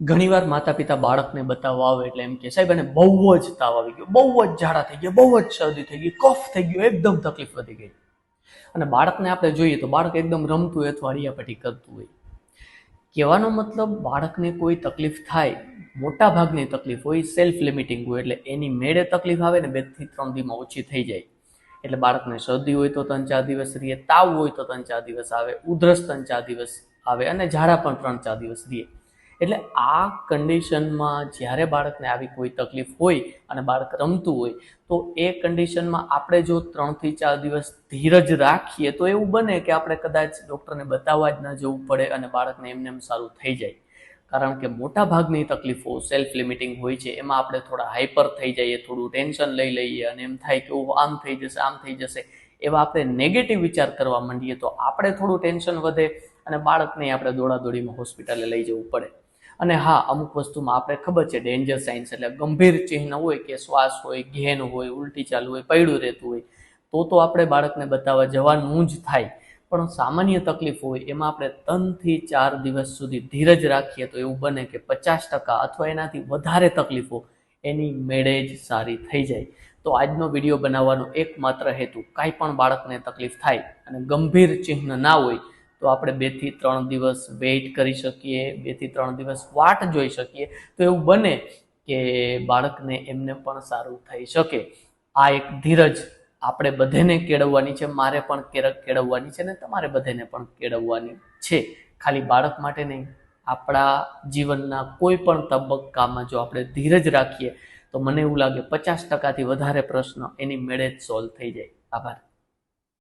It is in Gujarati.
ઘણીવાર માતા પિતા બાળકને બતાવવા આવે એટલે એમ કે, સાહેબ, એને બહુ જ તાવ આવી ગયો, બહુ જ ઝાડા થઈ ગયા, બહુ જ શરદી થઈ ગઈ, કફ થઈ ગયો, એકદમ તકલીફ વધી ગઈ. અને બાળકને આપણે જોઈએ તો બાળક એકદમ રમતું હોય અથવા અડિયાપટ્ટી કરતું હોય. કહેવાનો મતલબ, બાળકને કોઈ તકલીફ થાય, મોટા ભાગની તકલીફ હોય સેલ્ફ લિમિટિંગ હોય, એટલે એની મેળે તકલીફ આવે ને બેથી ત્રણ દીમાં ઓછી થઈ જાય. એટલે બાળકને શરદી હોય તો ત્રણ ચાર દિવસ રહીએ, તાવ હોય તો ત્રણ ચાર દિવસ આવે, ઉધરસ ત્રણ ચાર દિવસ આવે અને ઝાડા પણ ત્રણ ચાર દિવસ રહીએ. એટલે આ કન્ડિશનમાં જ્યારે બાળકને આવી કોઈ તકલીફ હોય અને બાળક રમતું હોય, તો એ કન્ડિશનમાં આપણે જો ત્રણથી ચાર દિવસ ધીરજ રાખીએ, તો એવું બને કે આપણે કદાચ ડૉક્ટરને બતાવવા જ ન જવું પડે અને બાળકને એમને એમ સારું થઈ જાય. કારણ કે મોટા ભાગની તકલીફો સેલ્ફ લિમિટિંગ હોય છે, એમાં આપણે થોડા હાઈપર થઈ જઈએ, થોડું ટેન્શન લઈ લઈએ અને એમ થાય કે ઓહ, આમ થઈ જશે, આમ થઈ જશે, એવા આપણે નેગેટિવ વિચાર કરવા માંડીએ તો આપણે થોડું ટેન્શન વધે અને બાળકને આપણે દોડાદોડીમાં હોસ્પિટલે લઈ જવું પડે. અને હા, અમુક વસ્તુમાં આપણે ખબર છે ડેન્જર સાઇન્સ એટલે ગંભીર ચિહ્ન હોય કે શ્વાસ હોય, ઘેન હોય, ઉલટી ચાલુ હોય, પૈડું રહેતું હોય, તો તો આપણે બાળકને બતાવવા જવાનું જ થાય. પણ સામાન્ય તકલીફ હોય, એમાં આપણે ત્રણથી ચાર દિવસ સુધી ધીરજ રાખીએ તો એવું બને કે પચાસ ટકા અથવા એનાથી વધારે તકલીફો એની મેળે જ સારી થઈ જાય. તો આજનો વીડિયો બનાવવાનો એકમાત્ર હેતુ કાંઈ પણ બાળકને તકલીફ થાય અને ગંભીર ચિહ્ન ના હોય તો આપણે બેથી ત્રણ દિવસ વેઇટ કરી શકીએ, બેથી ત્રણ દિવસ વાટ જોઈ શકીએ. તો એવું બને કે બાળકને એમને પણ સારું થઈ શકે. આ એક ધીરજ આપણે બધાને કેળવવાની છે. મારે પણ કેરક કેળવવાની છે ને તમારે બધાને પણ કેળવવાની છે. ખાલી બાળક માટે નહીં, આપણા જીવનના કોઈ પણ તબક્કામાં જો આપણે ધીરજ રાખીએ, તો મને એવું લાગે પચાસ ટકાથી વધારે પ્રશ્ન એની મેળે જ સોલ્વ થઈ જાય. આભાર.